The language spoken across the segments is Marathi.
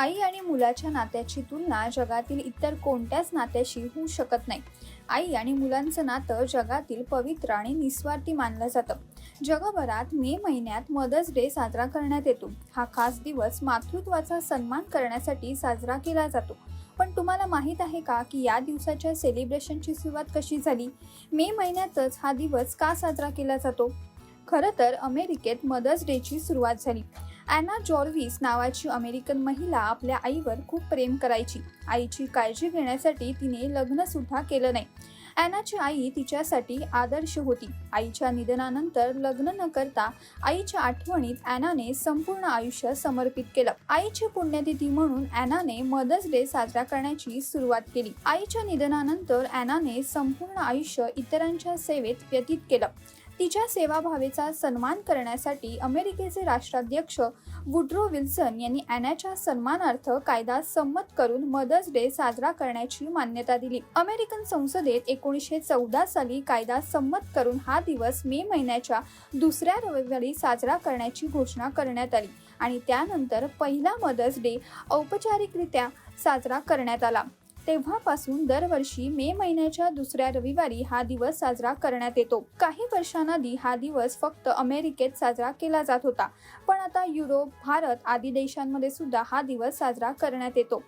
आई आणि मुलाच्या नात्याची तुलना जगातील इतर कोणत्याच नात्याशी होऊ शकत नाही. आई आणि मुलांचं नातं जगातील पवित्र आणि निस्वार्थी मानलं जातं. जगभरात मे महिन्यात मदर्स डे साजरा करण्यात येतो. हा खास दिवस मातृत्वाचा सन्मान करण्यासाठी साजरा केला जातो. पण तुम्हाला माहीत आहे का की या दिवसाच्या सेलिब्रेशनची सुरुवात कशी झाली? मे महिन्यातच हा दिवस का साजरा केला जातो? खरं तर अमेरिकेत मदर्स डेची सुरुवात झाली. ॲना जॉर्विस नावाची अमेरिकन महिला आपल्या आईवर खूप प्रेम करायची. आईची काळजी घेण्यासाठी तिने लग्नसुद्धा केलं नाही. ॲनाची आई तिच्यासाठी आदर्श होती. आईच्या निधनानंतर लग्न न करता आईच्या आठवणीत ॲनाने संपूर्ण आयुष्य समर्पित केलं. आईची पुण्यतिथी म्हणून ॲनाने मदर्स डे साजरा करण्याची सुरुवात केली. आईच्या निधनानंतर ॲनाने संपूर्ण आयुष्य इतरांच्या सेवेत व्यतीत केलं. तिच्या सेवाभावेचा सन्मान करण्यासाठी अमेरिकेचे राष्ट्राध्यक्ष वुड्रो विल्सन यांनी अॅनाच्या सन्मानार्थ कायदा संमत करून मदर्स डे साजरा करण्याची मान्यता दिली. अमेरिकन संसदेत एकोणीसशे चौदा साली कायदा संमत करून हा दिवस मे महिन्याच्या दुसऱ्या रविवारी साजरा करण्याची घोषणा करण्यात आली आणि त्यानंतर पहिला मदर्स डे औपचारिकरित्या साजरा करण्यात आला. तेव्हापासून दरवर्षी मे महिन्याच्या दुसऱ्या रविवारी हा दिवस साजरा करण्यात येतो. काही वर्षांआधी हा दिवस फक्त अमेरिकेत साजरा केला जात होता. पण आता युरोप भारत आदी देशांमध्ये सुद्धा हा दिवस साजरा करण्यात येतो.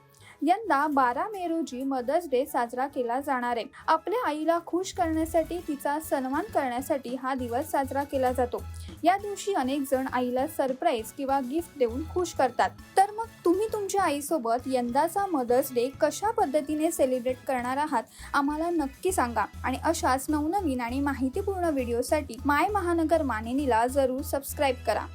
यंदा बारा मे रोजी मदर्स डे साजरा केला जाणार आहे. आपल्या आईला खुश करण्यासाठी तिचा सन्मान करण्यासाठी हा दिवस साजरा केला जातो. या दिवशी अनेक जण आईला सरप्राईज किंवा गिफ्ट देऊन खुश करतात. तर मग तुम्ही तुमच्या आईसोबत यंदाचा मदर्स डे कशा पद्धतीने सेलिब्रेट करणार आहात आम्हाला नक्की सांगा. आणि अशाच नवनवीन आणि माहितीपूर्ण व्हिडिओसाठी माय महानगर मानिनीला जरूर सबस्क्राईब करा.